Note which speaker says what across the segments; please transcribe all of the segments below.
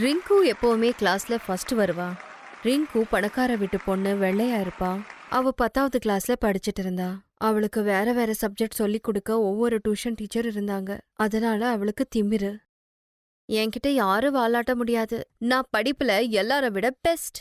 Speaker 1: Ring எப்பவுமே கிளாஸ்ல first வருவா. ரிங்கு பணக்கார வீட்டு பொண்ணு வெள்ளையா இருப்பா. அவ பத்தாவது கிளாஸ்ல படிச்சிட்டு இருந்தா. அவளுக்கு வேற வேற சப்ஜெக்ட் சொல்லி கொடுக்க ஒவ்வொரு டியூஷன் டீச்சர் இருந்தாங்க. அதனால அவளுக்கு திமிரு. என்கிட்ட யாரும் வாலாட்ட முடியாது. நான் படிப்புல எல்லார விட பெஸ்ட்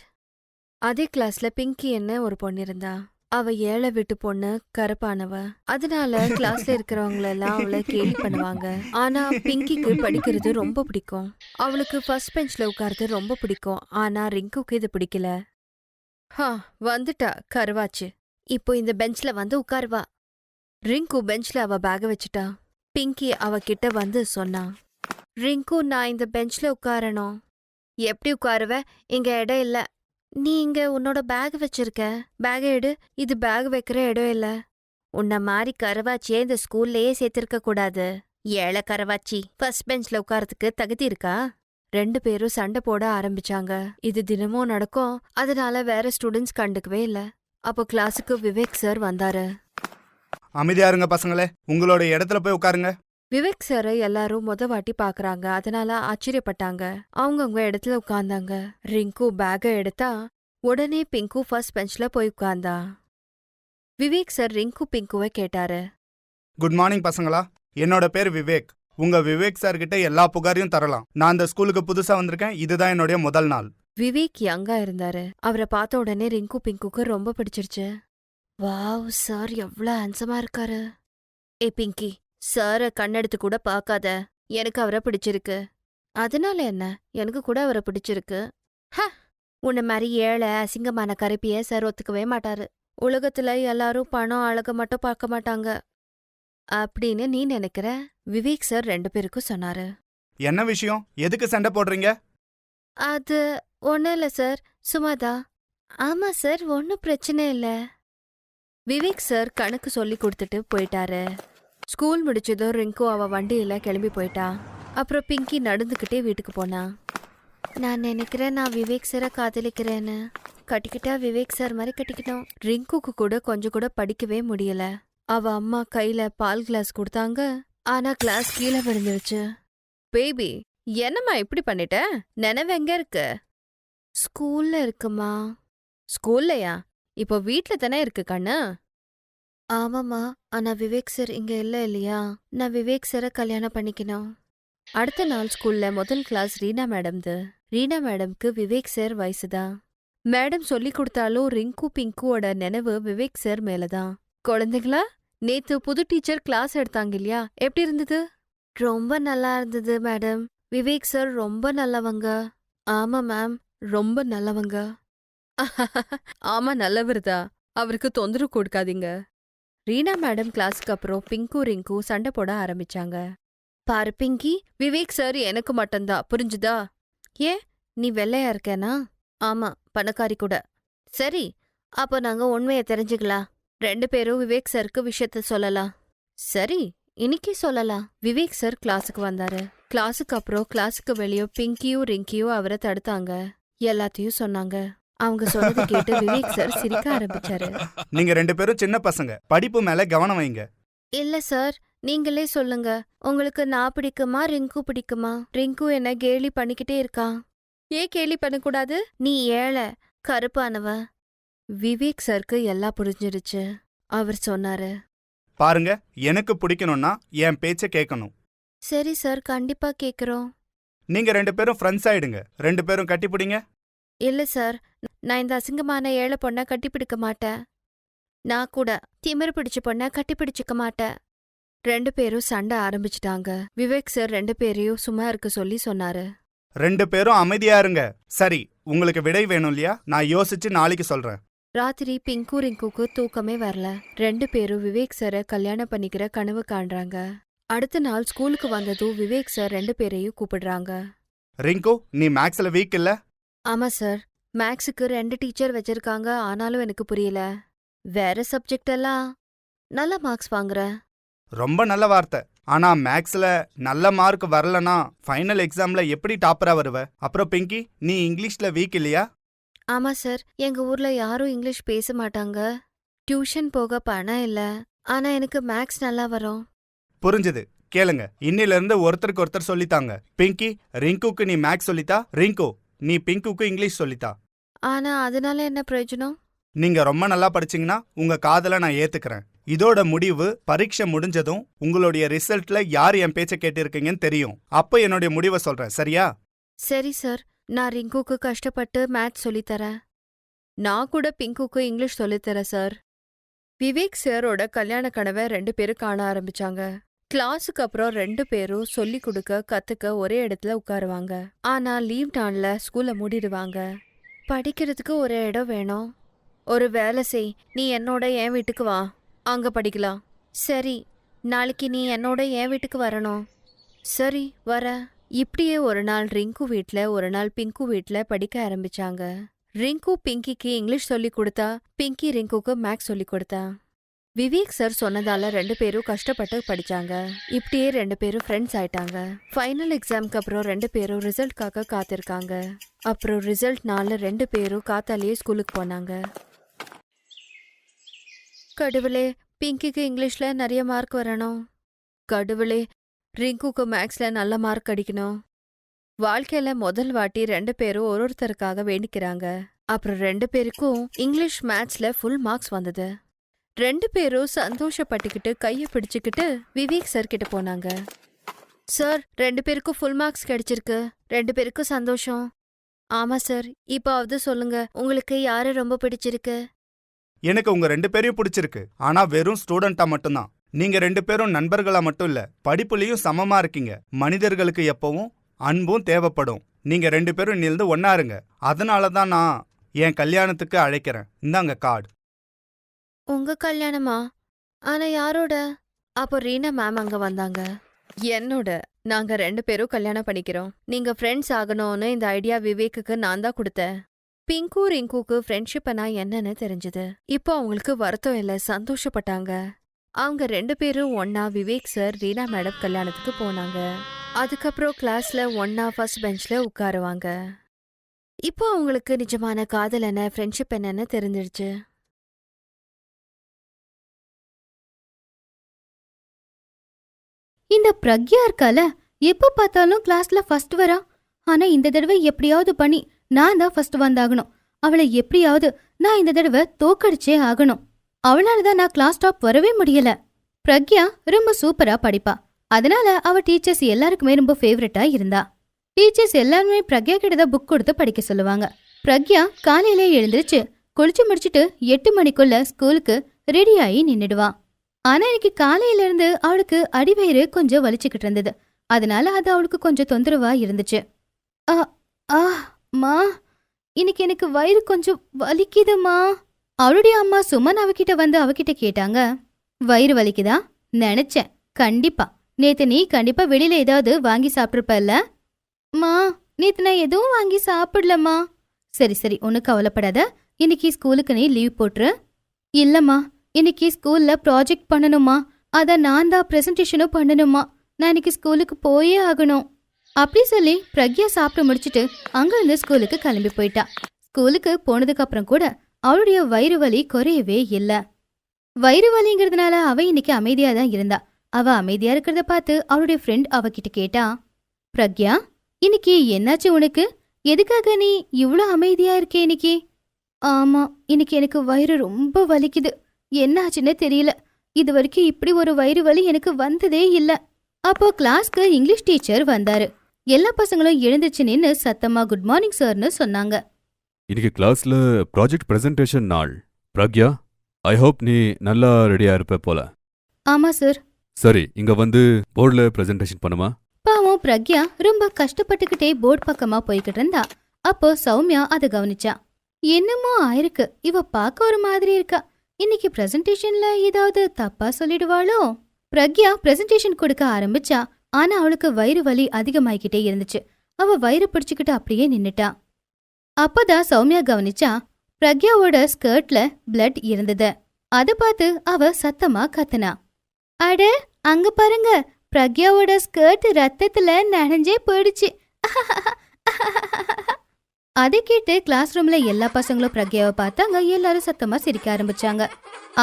Speaker 1: அதே கிளாஸ்ல பிங்கி என்ன ஒரு பொண்ணு இருந்தா. அவ ஏழை விட்டு பொண்ணு கருப்பானவ. அதனால கிளாஸ்ல இருக்கிறவங்க எல்லாம் அவளை கேலி பண்ணுவாங்க. ஆனா பிங்கிக்கு படிக்கிறது ரொம்ப பிடிக்கும். அவளுக்கு ஃபர்ஸ்ட் பெஞ்ச்ல உட்கார்றது ரொம்ப பிடிக்கும். ஆனா ரிங்குக்கு இது பிடிக்கல. ஹா வந்துட்டா கருவாச்சு. இப்போ இந்த பெஞ்ச்ல வந்து உட்காருவா. ரிங்கு பெஞ்ச்ல அவ பேக வச்சுட்டா. பிங்கி அவ கிட்ட வந்து சொன்னா ரிங்கு நான் இந்த பெஞ்ச்ல உட்காரணும். எப்படி உட்காருவ? இங்க இடம் இல்லை. நீ இங்க உன்னோட பேக் வச்சிருக்க. பேக் எடு. இது பேக் வைக்கிற இடம் இல்ல. உன்ன மாதிரி கருவாச்சியே இந்த ஸ்கூல்லயே சேர்த்திருக்க கூடாது. ஏழை கரவாச்சி ஃபர்ஸ்ட் பெஞ்ச்ல உட்காரத்துக்கு தகுதி இருக்கா? ரெண்டு பேரும் சண்டை போட ஆரம்பிச்சாங்க. இது தினமும் நடக்கும். அதனால வேற ஸ்டூடெண்ட்ஸ் கண்டுக்கவே இல்ல. அப்போ கிளாஸுக்கு விவேக் சார் வந்தாரு.
Speaker 2: அமைதியா இருங்க பசங்களே. உங்களோட இடத்துல போய் உட்காருங்க.
Speaker 1: விவேக் சாரை எல்லாரும் முத வாட்டி பாக்குறாங்க. அதனால ஆச்சரியப்பட்டாங்க. அவங்கவங்க இடத்துல உட்கார்ந்தாங்க. ரிங்கு பேக எடுத்தா உடனே பிங்கு ஃபர்ஸ்ட் பெஞ்ச்ல போய் உட்கார்ந்தா. விவேக் சார் ரிங்கு பிங்குவை கேட்டாரு.
Speaker 2: குட் மார்னிங் பசங்களா. என்னோட பேர் விவேக். உங்க விவேக் சார் கிட்ட எல்லா புகாரையும் தரலாம். நான் இந்த ஸ்கூலுக்கு புதுசா வந்திருக்கேன். இதுதான் என்னுடைய முதல் நாள்.
Speaker 1: விவேக் யங்கா இருந்தாரு. அவரை பார்த்த உடனே ரிங்கு பிங்குக்கு ரொம்ப பிடிச்சிருச்சு. வாவ் சார் எவ்வளவு ஹேண்ட்ஸமா இருக்காரு. ஏ பிங்கி சார கண்ணெடுத்து கூட பார்க்காத எனக்கு அவரை பிடிச்சிருக்கு. அதனால என்ன? எனக்கு கூட அவரை பிடிச்சிருக்கு. ஹ! உன்ன மாதிரி ஏழை அசிங்கமான கருப்பிய சார் ஒத்துக்கவே மாட்டாரு. உலகத்துல எல்லாரும் பணம் அழக மட்டும் பார்க்க மாட்டாங்க. அப்படின்னு நீ நினைக்கிற? விவேக் சார் ரெண்டு பேருக்கும் சொன்னாரு.
Speaker 2: என்ன விஷயம்? எதுக்கு சண்டை போடுறீங்க?
Speaker 1: அது ஒன்றும் இல்லை சார். சும்மாதா ஆமா சார் ஒன்றும் பிரச்சனை இல்லை. விவேக் சார் கணக்கு சொல்லி கொடுத்துட்டு போயிட்டாரு. ஸ்கூல் முடிச்சதும் ரிங்கு அவ வண்டியில கிளம்பி போயிட்டா. அப்புறம் பிங்கி நடந்துக்கிட்டே வீட்டுக்கு போனா. நான் நினைக்கிறேன் நான் விவேக் சாரை காதலிக்கிறேன்னு. கட்டிக்கிட்டா விவேக் சார் மாதிரி கட்டிக்கிட்டோம் ரிங்குக்கு கூட கொஞ்சம் கூட படிக்கவே முடியல. அவ அம்மா கையில பால் கிளாஸ் கொடுத்தாங்க. ஆனா கிளாஸ் கீழே விழுந்துருச்சு. பேபி என்னம்மா இப்படி பண்ணிட்ட? நினைவு எங்க இருக்கு? ஸ்கூல்ல இருக்குமா? ஸ்கூல்லையா? இப்போ வீட்ல தானே இருக்கு கண்ணு? ஆமாம்மா. ஆனா விவேக் சார் இங்க இல்ல இல்லையா? நான் விவேக் சாரை கல்யாணம் பண்ணிக்கணும். அடுத்த நாள் ஸ்கூல்ல முதல் கிளாஸ் ரீனா மேடம்து. ரீனா மேடம்க்கு விவேக் சார் வயசுதான் மேடம் சொல்லி கொடுத்தாலும் ரிங்கு பிங்குவோட நினைவு விவேக் சார் மேலதான். குழந்தைங்களா நேத்து புது டீச்சர் கிளாஸ் எடுத்தாங்க இல்லையா? எப்படி இருந்தது? ரொம்ப நல்லா இருந்தது மேடம். விவேக் சார் ரொம்ப நல்லவங்க. ஆமா மேம் ரொம்ப நல்லவங்க. ஆமா நல்லவர்தா அவருக்கு தொந்தரவு கொடுக்காதீங்க. ரீனா மேடம் கிளாஸ்க்கு அப்புறம் பிங்கு ரிங்கு சண்டை போட ஆரம்பிச்சாங்க. பாரு பிங்கி விவேக் சார் எனக்கு மட்டும்தான் புரிஞ்சுதா? ஏன்? நீ வெள்ளையா இருக்கேனா? ஆமா பணக்காரி கூட. சரி அப்போ நாங்க உண்மையை தெரிஞ்சுக்கலாம். ரெண்டு பேரும் விவேக் சாருக்கு விஷயத்த சொல்லலாம். சரி இன்னைக்கு சொல்லலாம். விவேக் சார் கிளாஸுக்கு வந்தாரு. கிளாஸுக்கு அப்புறம் கிளாஸுக்கு வெளியே பிங்கியும் ரிங்கியும் அவரை தடுத்தாங்க. எல்லாத்தையும் சொன்னாங்க. அவங்க சொன்னதை கேட்டு விவேக் சார் சிரிக்க ஆரம்பிச்சாரு.
Speaker 2: நீங்க ரெண்டு பேரும் சின்ன பசங்க. படிப்பு மேல கவனம் வைங்க.
Speaker 1: இல்ல சார் நீங்களே சொல்லுங்க. உங்களுக்கு நான் பிடிக்குமா ரிங்கு பிடிக்குமா? ரிங்கு என்ன கேலி பண்ணிக்கிட்டே இருக்கா? ஏன் கேலி பண்ணக்கூடாது? நீ ஏழை கருப்பானவ. விவேக் சாருக்கு எல்லாம் புரிஞ்சிருச்சு. அவர் சொன்னாரு.
Speaker 2: பாருங்க எனக்கு பிடிக்கணும்னா என் பேச்ச கேட்கணும்.
Speaker 1: சரி சார் கண்டிப்பா கேக்குறோம்.
Speaker 2: நீங்க ரெண்டு பேரும் ஃப்ரெண்ட்ஸ் ஆயிடுங்க. ரெண்டு பேரும் கட்டிப்பிடிங்க.
Speaker 1: இல்ல சார் நான் இந்த அசிங்கமான ஏழை பொண்ண கட்டிப்பிடிக்க மாட்டேன். நான் கூட திமிரு பிடிச்ச பொண்ண கட்டிப்பிடிச்சுக்க மாட்டேன். ரெண்டு பேரும் சண்டை ஆரம்பிச்சிட்டாங்க. விவேக் சார் ரெண்டு பேரையும் சும்மா இருக்க சொல்லி சொன்னாரு.
Speaker 2: ரெண்டு பேரும் அமைதியா இருங்க. சரி உங்களுக்கு விடை வேணும் இல்லையா? நான் யோசிச்சு நாளைக்கு சொல்றேன்.
Speaker 1: ராத்திரி பிங்கு ரிங்குக்கு தூக்கமே வரல. ரெண்டு பேரும் விவேக் சாரை கல்யாணம் பண்ணிக்கிற கனவு காண்றாங்க. அடுத்த நாள் ஸ்கூலுக்கு வந்ததும் விவேக் சார் ரெண்டு பேரையும் கூப்பிடுறாங்க.
Speaker 2: ரிங்கு நீ மேக்ஸ்ல வீக் இல்ல?
Speaker 1: ஆமா சார் மேக்ஸுக்கு ரெண்டு டீச்சர் வச்சிருக்காங்க ஆனாலும் எனக்கு புரியல. வேற சப்ஜெக்ட் எல்லாம் நல்ல மார்க்ஸ் வாங்குறேன்.
Speaker 2: ரொம்ப நல்ல வார்த்தை. ஆனா மேக்ஸ்ல நல்ல மார்க் வரலனா ஃபைனல் எக்ஸாம்ல எப்படி டாப்பரா வருவ? அப்புறம் பிங்கி நீ இங்கிலீஷ்ல வீக் இல்லையா?
Speaker 1: ஆமா சார். எங்க ஊர்ல யாரும் இங்கிலீஷ் பேச மாட்டாங்க. டியூஷன் போக பணம் இல்ல. ஆனா எனக்கு மேக்ஸ் நல்லா வரும்.
Speaker 2: புரிஞ்சுது. கேளுங்க. இன்னில இருந்து ஒருத்தருக்கு ஒருத்தர் சொல்லித்தாங்க. பிங்கி ரிங்குக்கு நீ மேக்ஸ் சொல்லித்தா ரிங்கு. நீ பிங்குக்கு இங்கிலீஷ் சொல்லித்தா.
Speaker 1: ஆனா அதனால என்ன பிரயோஜனம்?
Speaker 2: நீங்க ரொம்ப நல்லா படிச்சீங்கன்னா உங்க காதலை நான் ஏத்துக்கிறேன். இதோட முடிவு பரீட்சை முடிஞ்சதும் உங்களுடைய ரிசல்ட்ல யார் என் பேச்ச கேட்டிருக்கீங்கன்னு தெரியும். அப்ப என்னுடைய முடிவை சொல்றேன் சரியா?
Speaker 1: சரி சார். நான் ரிங்குக்கு கஷ்டப்பட்டு மேத்ஸ் சொல்லித்தரேன் நான் கூட பிங்குக்கு இங்கிலீஷ் சொல்லித்தரேன் சார். விவேக் சாரோட கல்யாண கனவை ரெண்டு பேரும் காண ஆரம்பிச்சாங்க. கிளாஸுக்கு அப்புறம் ரெண்டு பேரும் சொல்லி கொடுக்க கத்துக்க ஒரே இடத்துல உட்காருவாங்க. ஆனா லீவ் நாள்ல ஸ்கூல்ல மூடிடுவாங்க. படிக்கிறதுக்கு ஒரு இடம் வேணும். ஒரு வேலை செய். நீ என்னோட என் வீட்டுக்கு வா. அங்க படிக்கலாம். சரி. நாளைக்கு நீ என்னோட என் வீட்டுக்கு வரணும். சரி. வர. இப்படியே ஒரு நாள் ரிங்கு வீட்டில் ஒரு நாள் பிங்கு வீட்டில் படிக்க ஆரம்பிச்சாங்க. ரிங்கு பிங்கிக்கு இங்கிலீஷ் சொல்லி கொடுத்தா பிங்கி ரிங்குக்கு மேக்ஸ் சொல்லி கொடுத்தா. விவேக் சார் சொன்னதால ரெண்டு பேரும் கஷ்டப்பட்டு படிச்சாங்க. இப்படியே ரெண்டு பேரும் ஃப்ரெண்ட்ஸ் ஆயிட்டாங்க. ஃபைனல் எக்ஸாம்க்கு அப்புறம் ரெண்டு பேரும் ரிசல்ட்காக காத்திருக்காங்க. அப்புறம் ரிசல்ட் ரெண்டு பேரும் காத்தாலேயே ஸ்கூலுக்கு போனாங்க. கடவுளே பிங்கிக்கு இங்கிலீஷ்ல நிறைய மார்க் வரணும். கடவுளே ரிங்குக்கு மேக்ஸ்ல நல்ல மார்க் அடிக்கணும். வாழ்க்கையில முதல் வாட்டி ரெண்டு பேரும் ஒரு ஒருத்தருக்காக வேண்டிக்கிறாங்க. அப்புறம் ரெண்டு பேருக்கும் இங்கிலீஷ் மேத்ஸ்ல ஃபுல் மார்க்ஸ் வந்தது. ரெண்டு பேரும் சந்தோஷப்பட்டுக்கிட்டு கைய பிடிச்சுக்கிட்டு விவேக் சார் கிட்ட போனாங்க. சார் ரெண்டு பேருக்கும் ஃபுல் மார்க்ஸ் கிடைச்சிருக்கு. ரெண்டு பேருக்கும் சந்தோஷம். ஆமா சார் இப்பாவது சொல்லுங்க. உங்களுக்கு யாரை ரொம்ப பிடிச்சிருக்கு?
Speaker 2: எனக்கு உங்க ரெண்டு பேரையும் பிடிச்சிருக்கு. ஆனா வெறும் ஸ்டூடெண்டா மட்டும்தான். நீங்க ரெண்டு பேரும் நண்பர்களா மட்டும் இல்ல படிப்புலயும் சமமா இருக்கீங்க. மனிதர்களுக்கு எப்பவும் அன்பும் தேவைப்படும். நீங்க ரெண்டு பேரும் நின்று ஒன்னா இருங்க. அதனால தான் நான் என் கல்யாணத்துக்கு அழைக்கிறேன். இந்தாங்க கார்டு
Speaker 1: உங்க கல்யாணமா? ஆனா யாரோட? அப்போ ரீனா மேம் அங்க வந்தாங்க. என்னோட. நாங்க ரெண்டு பேரும் கல்யாணம் பண்ணிக்கிறோம். நீங்க ஃப்ரெண்ட்ஸ் ஆகணும்னு இந்த ஐடியா விவேக்குக்கு நான் தான் கொடுத்தேன். பிங்கு ரிங்குக்கு ஃப்ரெண்ட்ஷிப்னா என்னன்னு தெரிஞ்சது. இப்போ அவங்களுக்கு வருத்தம் இல்ல சந்தோஷப்பட்டாங்க. அவங்க ரெண்டு பேரும் ஒன்னா விவேக் சார் ரீனா மேடம் கல்யாணத்துக்கு போனாங்க. அதுக்கப்புறம் கிளாஸ்ல ஒன்னா ஃபர்ஸ்ட் பெஞ்ச்ல உட்காருவாங்க. இப்போ அவங்களுக்கு நிஜமான காதல் என்ன ஃப்ரெண்ட்ஷிப் என்னன்னு தெரிஞ்சிடுச்சு
Speaker 3: இந்த பிரக்யா இருக்கால எப்ப பார்த்தாலும் கிளாஸ்ல ஃபர்ஸ்ட் வரா? ஆனா இந்த தடவை எப்படியாவது பண்ணி நான் தான் ஃபர்ஸ்ட் வந்தாகணும். அவளை எப்படியாவது நான் இந்த தடவை தோக்கடிச்சே ஆகணும். அவளால தான் நான் கிளாஸ் டாப் வரவே முடியல. பிரக்யா ரொம்ப சூப்பரா படிப்பா. அதனால அவ டீச்சர்ஸ் எல்லாருக்குமே ரொம்ப ஃபேவரட்டா இருந்தா. டீச்சர்ஸ் எல்லாருமே பிரக்யா கிட்ட தான் புக் கொடுத்து படிக்க சொல்லுவாங்க. பிரக்யா காலையிலே எழுந்திருச்சு குளிச்சு முடிச்சிட்டு எட்டு மணிக்குள்ள ஸ்கூலுக்கு ரெடி ஆகி நின்னுடுவா. ஆனா இன்னைக்கு காலையில இருந்து அவளுக்கு அடிவயிறு கொஞ்சம் வலிச்சுக்கிட்டு இருந்தது. அதனால அது அவளுக்கு கொஞ்சம் தொந்தரவா இருந்துச்சு. ஆ ஆ மா இன்னைக்கு எனக்கு வயிறு கொஞ்சம் வலிக்குதுமா? அவளுடைய அம்மா சுமன் அவகிட்ட வந்து அவகிட்ட கேட்டாங்க. வயிறு வலிக்குதா? நினைச்சேன். கண்டிப்பா. நேத்து நீ கண்டிப்பா வெளியில ஏதாவது வாங்கி சாப்பிட்ருப்பல்ல மா நேத்து நான் எதுவும் வாங்கி சாப்பிடலம்மா. சரி சரி. ஒன்னும் கவலைப்படாத. இன்னைக்கு ஸ்கூலுக்கு நீ லீவ் போட்டுரு. இல்லம்மா. இன்னைக்கு ஸ்கூல்ல ப்ராஜெக்ட் பண்ணணுமா? அத நான் தான் ப்ரெசன்டேஷனும் பண்ணணுமா? நான் இன்னைக்கு ஸ்கூலுக்கு போயே ஆகணும். அப்படி சொல்லி பிரக்யா சாப்பிட்டு முடிச்சுட்டு அங்கிருந்து ஸ்கூலுக்கு கிளம்பி போயிட்டா. ஸ்கூலுக்கு போனதுக்கு அப்புறம் கூட அவளுடைய வயிறு வலி குறையவே இல்ல. வயிறு வலிங்கிறதுனால அவ இன்னைக்கு அமைதியா தான் இருந்தா. அவ அமைதியா இருக்கிறத பார்த்து அவளுடைய ஃப்ரெண்ட் அவகிட்ட கேட்டா பிரக்யா இன்னைக்கு என்னாச்சு உனக்கு? எதுக்காக நீ இவ்ளோ அமைதியா இருக்கே இன்னைக்கு? ஆமா இன்னைக்கு எனக்கு வயிறு ரொம்ப வலிக்குது. என்னாச்சுன்னே தெரியல. இது வரைக்கும் இப்படி ஒரு வயிறு வலி எனக்கு வந்ததே இல்ல. அப்போ கிளாஸ்க்கு இங்கிலீஷ் டீச்சர் வந்தாரு. எல்லா பசங்களும் எழுந்துச்சு நின்னு சத்தமா குட் மார்னிங் சார்னு சொன்னாங்க.
Speaker 4: இன்னைக்கு கிளாஸ்ல ப்ராஜெக்ட் பிரசன்டேஷன் நாள். பிரக்யா ஐ ஹோப் நீ நல்லா ரெடியா இருப்ப போல.
Speaker 3: ஆமா சார்.
Speaker 4: சரி இங்க வந்து போர்டில் பிரசன்டேஷன் பண்ணுமா?
Speaker 3: பாவம் பிரக்யா ரொம்ப கஷ்டப்பட்டுக்கிட்டே போர்டு பக்கமா போய்கிட்டு இருந்தா. அப்போ சௌமியா அதை கவனிச்சா. என்னமோ ஆயிருக்கு. இவ பார்க்க ஒரு மாதிரி இருக்கா. இன்னைக்கு பிரசன்டேஷன்ல ஏதாவது தப்பா சொல்லிடுவாளோ? பிரக்யா பிரசன்டேஷன் கொடுக்க ஆரம்பிச்சா ஆனா அவளுக்கு வயிறு வலி அதிகமாயிக்கிட்டே இருந்துச்சு. அவ வயிறு பிடிச்சுக்கிட்டு அப்படியே நின்னுட்டா. அப்பதான் சௌமியா கவனிச்சா பிரக்யாவோட ஸ்கர்ட்ல பிளட் இருந்தது. அத பார்த்து அவ சத்தமா கத்துனா. அட அங்க பாருங்க பிரக்யாவோட ஸ்கர்ட் ரத்தத்துல நனைஞ்சே போயிடுச்சு. அதை கேட்டு கிளாஸ் ரூம்ல எல்லா பசங்களும் பிரக்யாவை பார்த்தாங்க எல்லாரும் சத்தமா சிரிக்க ஆரம்பிச்சாங்க.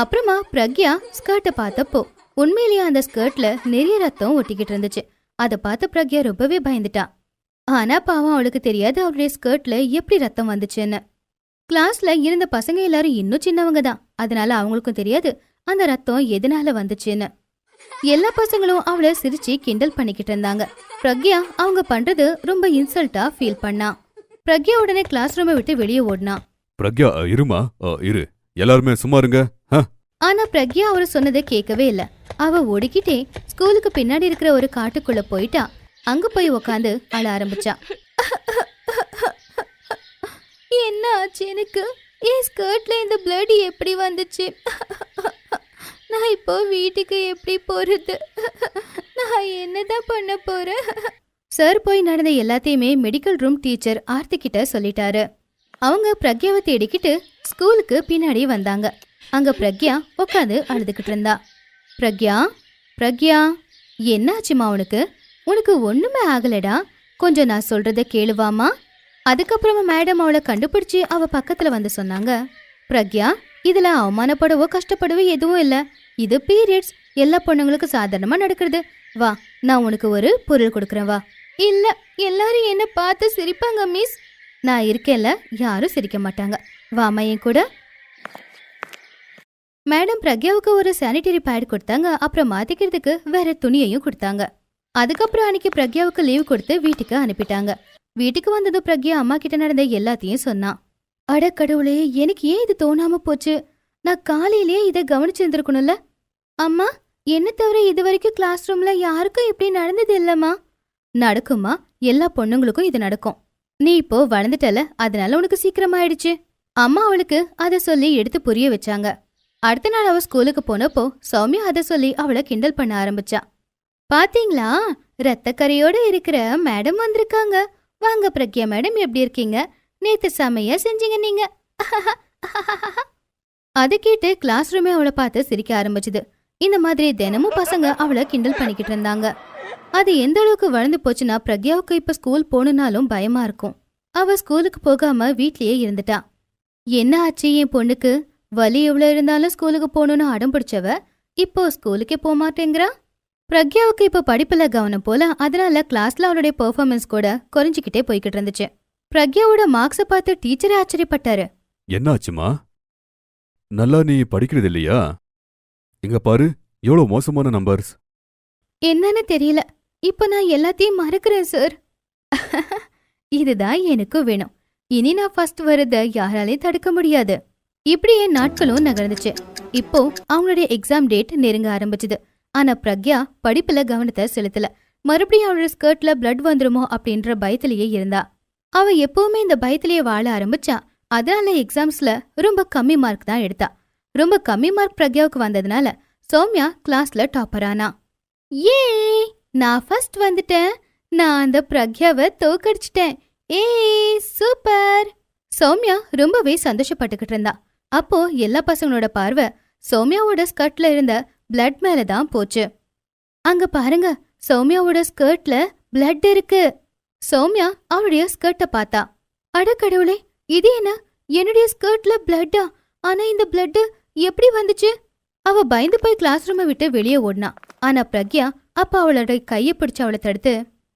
Speaker 3: அப்புறமா பிரக்யா ஸ்கர்ட்டை பார்த்தப்போ உண்மையிலேயே அந்த ஸ்கர்ட்ல நிறைய ரத்தம் ஒட்டிக்கிட்டு இருந்துச்சு. அதை பார்த்து பிரக்யா ரொம்பவே பயந்துட்டான். ஆனா பாவம் அவளுக்கு தெரியாது அவளுடைய ஸ்கர்ட்ல எப்படி ரத்தம் வந்துச்சுன்னு. கிளாஸ்ல இருந்த பசங்க எல்லாரும் இன்னும் சின்னவங்க தான். அதனால அவங்களுக்கும் தெரியாது அந்த ரத்தம் எதனால வந்துச்சுன்னு. எல்லா பசங்களும் அவளை சிரிச்சு கிண்டல் பண்ணிக்கிட்டு இருந்தாங்க. பிரக்யா அவங்க பண்றது ரொம்ப இன்சல்ட்டா ஃபீல் பண்ணான். பிரக்யா உடனே கிளாஸ் ரூமை விட்டு வெளியே ஓடினா.
Speaker 4: பிரக்யா அ, இருமா? அ, இரு. எல்லாருமே சும்மா இருங்க. ஆ,
Speaker 3: ஆனா பிரக்யா அவர் சொன்னதை கேட்கவே இல்ல. அவ ஓடிக்கிட்டே ஸ்கூலுக்கு பின்னாடி இருக்கிற ஒரு காட்டுக்குள்ள போயிட்டா. அங்க போய் உக்காந்து அழ ஆரம்பிச்சா. என்ன ஆச்சு எனக்கு? என் ஸ்கர்ட்ல இந்த பிளட் எப்படி வந்துச்சு? நான் இப்போ வீட்டுக்கு எப்படி போறது? நான் என்னதான் பண்ண போறேன்? சார் போய் நடந்த எல்லாத்தையுமே மெடிக்கல் ரூம் டீச்சர் ஆர்த்தி கிட்ட சொல்லிட்டாரு. அவங்க பிரக்யாவை தேடிக்கிட்டு ஸ்கூலுக்கு பின்னாடி வந்தாங்க. அங்க பிரக்யா உட்காந்து அழுதுகிட்டு இருந்தா. பிரக்யா பிரக்யா என்னாச்சுமா உனக்கு? உனக்கு ஒண்ணுமே ஆகலடா. கொஞ்சம் நான் சொல்றத கேளுவாமா? அதுக்கப்புறமா மேடம் அவளை கண்டுபிடிச்சு அவ பக்கத்துல வந்து சொன்னாங்க. பிரக்யா இதுல அவமானப்படவோ கஷ்டப்படவோ எதுவும் இல்ல. இது பீரியட்ஸ் எல்லா பொண்ணுங்களுக்கும் சாதாரணமா நடக்கிறது. வா நான் உனக்கு ஒரு பொருள் கொடுக்குறேன் வா. இல்ல எல்லாரும் என்ன பார்த்து சிரிப்பாங்க மிஸ் நான் இருக்கேன்ல யாரும் சிரிக்க மாட்டாங்க. வாமா என் கூட. மேடம் பிரக்யாவுக்கு ஒரு சானிட்டரி பேட் கொடுத்தாங்க. அப்புறம் மாத்திக்கிறதுக்கு வேற துணியையும் கொடுத்தாங்க. அதுக்கப்புறம் அன்னைக்கு பிரக்யாவுக்கு லீவ் கொடுத்து வீட்டுக்கு அனுப்பிட்டாங்க. வீட்டுக்கு வந்ததும் பிரக்யா அம்மா கிட்ட நடந்த எல்லாத்தையும் சொன்னான். அட கடவுளே எனக்கு ஏன் இது தோணாம போச்சு? நான் காலையிலேயே இதை கவனிச்சிருந்திருக்கணும்ல. அம்மா என்ன தவிர இது வரைக்கும் கிளாஸ் ரூம்ல யாருக்கும் இப்படி நடந்தது இல்லம்மா. நடக்குமா? எல்லா பொண்ணுங்களுக்கும் இது நடக்கும். நீ இப்போ வளர்ந்துட்டல அதனால உனக்கு சீக்கிரமாயிடுச்சு. அம்மா அவளுக்கு அதை சொல்லி எடுத்து புரிய வச்சாங்க. அடுத்த நாள் அவ ஸ்கூலுக்கு போனப்போ சௌமியா அதை சொல்லி அவளை கிண்டல் பண்ண ஆரம்பிச்சா. பாத்தீங்களா? ரத்தக்கரையோட இருக்கிற மேடம் வந்திருக்காங்க. வாங்க பிரக்யா மேடம் எப்படி இருக்கீங்க? நேத்து செமையா செஞ்சீங்க நீங்க. அதை கேட்டு கிளாஸ் ரூமே அவளை பார்த்து சிரிக்க ஆரம்பிச்சுது. இந்த மாதிரி தினமும் பசங்க அவளை கிண்டல் பண்ணிக்கிட்டு இருந்தாங்க. அது எந்த அளவுக்கு வளர்ந்து போச்சுன்னா பிரக்யாவுக்கு இப்ப ஸ்கூல் போகணும்னாலும் பயமா இருக்கும். அவ ஸ்கூலுக்கு போகாம வீட்லயே இருந்துட்டா. என்ன ஆச்சு என் பொண்ணுக்கு? வலி எவ்வளவு இருந்தாலும் ஸ்கூலுக்கு போகணும்னு அடம் பிடிச்சவ இப்போ ஸ்கூலுக்கே போக மாட்டேங்கிறா? பிரக்யாவுக்கு இப்போ படிப்புல கவனம் போல அதனால கிளாஸ்ல அவளுடைய பெர்ஃபார்மன்ஸ் கூட குறைஞ்சிக்கிட்டே போய்கிட்டு இருந்துச்சு. பிரக்யாவோட மார்க்ஸை பார்த்து டீச்சரே ஆச்சரியப்பட்டாரு.
Speaker 4: என்னாச்சுமா நல்லா நீ படிக்கிறது இல்லையா? இங்க பாரு எவ்வளவு மோசமான நம்பர்ஸ்
Speaker 3: என்னன்னு தெரியல. இப்போ நான் எல்லாத்தையும் மறக்கிறேன் சார் இதுதான் எனக்கும் வேணும். இனி நான் ஃபர்ஸ்ட் வரத யாராலையும் தடுக்க முடியாது. இப்படியே நாட்களும் நகர்ந்துச்சு. இப்போ அவங்களுடைய எக்ஸாம் டேட் நெருங்க ஆரம்பிச்சுது. ஆனா பிரக்யா படிப்புல கவனத்தை செலுத்தல. மறுபடியும் அவளோட ஸ்கர்ட்ல பிளட் வந்துருமோ அப்படின்ற பயத்திலேயே இருந்தா. அவ எப்பவுமே இந்த பயத்திலேயே வாழ ஆரம்பிச்சா. அதனால எக்ஸாம்ஸ்ல ரொம்ப கம்மி மார்க் தான் எடுத்தா. ரொம்ப கம்மி மார்க் பிரக்யாவுக்கு வந்ததுனால சௌமியா கிளாஸ்ல டாப்பர் ஆனா. ஏ நான் ஃபர்ஸ்ட் வந்துட்டேன். நான் அந்த பிரக்யாவை தோக்கடிச்சிட்டேன் ஏ சூப்பர். சௌமியா ரொம்பவே சந்தோஷப்பட்டுக்கிட்டு இருந்தா. அப்போ எல்லா பசங்களோட பார்வை சௌமியாவோட ஸ்கர்ட்ல இருந்த பிளட் மேல தான் போச்சு. அங்க பாருங்க சௌமியாவோட ஸ்கர்ட்ல பிளட் இருக்கு. சௌமியா அவளுடைய ஸ்கர்ட்டை பார்த்தா. அடக்கடவுளே இது என்ன? என்னுடைய ஸ்கர்ட்ல பிளட்டா ஆனா இந்த பிளட் எப்படி வந்துச்சு? அவ பயந்து போய் கிளாஸ் ரூமை விட்டு வெளியே ஓடினா. ஆனா பிரக்யா அப்ப அவளோட கைய பிடிச்சு அவளை தடுத்து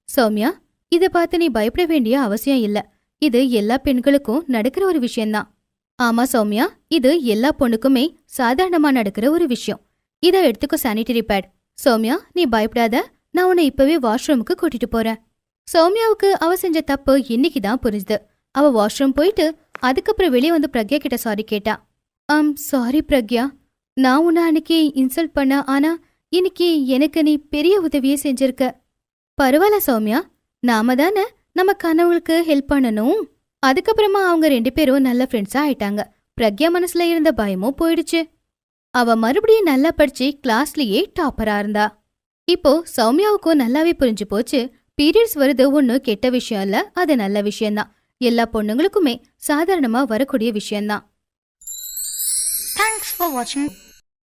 Speaker 3: சௌமியா இத பார்த்து நீ பயப்பட வேண்டிய அவசியம் இல்ல. இது எல்லா பெண்களுக்கும் நடக்கிற ஒரு விஷயம்தான். ஆமா சௌமியா இது எல்லா பொண்ணுக்குமே சாதாரணமா நடக்கிற ஒரு விஷயம். இத எடுத்துக்கோ சானிட்டரி பேட் சௌமியா நீ பயப்படாத. நான் உன்னை இப்பவே வாஷ்ரூமுக்கு கூட்டிட்டு போறேன். சௌமியாவுக்கு அவ செஞ்ச தப்பு இன்னைக்கு தான் புரிஞ்சுது. அவ வாஷ்ரூம் போயிட்டு அதுக்கப்புறம் வெளியே வந்து பிரக்யா கிட்ட சாரி கேட்டா. Am sorry Pragya. நான் உன்னை அன்னைக்கு இன்சல்ட் பண்ண ஆனா இன்னைக்கு எனக்கு நீ பெரிய உதவியை செஞ்சிருக்க. பரவாயில்ல சௌமியா நாம தானே நம்ம கனவுகளுக்கு ஹெல்ப் பண்ணணும். அதுக்கப்புறமா அவங்க ரெண்டு பேரும் நல்ல ஃப்ரெண்ட்ஸா ஆயிட்டாங்க. பிரக்யா மனசுல இருந்த பயமும் போயிடுச்சு. அவ மறுபடியும் நல்லா படிச்சு கிளாஸ்லயே டாப்பரா இருந்தா. இப்போ சௌமியாவுக்கும் நல்லாவே புரிஞ்சு போச்சு. பீரியட்ஸ் வருது ஒன்றும் கெட்ட விஷயம் இல்ல அது நல்ல விஷயம்தான். எல்லா பொண்ணுங்களுக்குமே சாதாரணமா வரக்கூடிய விஷயம்தான்.
Speaker 5: தேங்க்ஸ் ஃபார் வாட்சிங்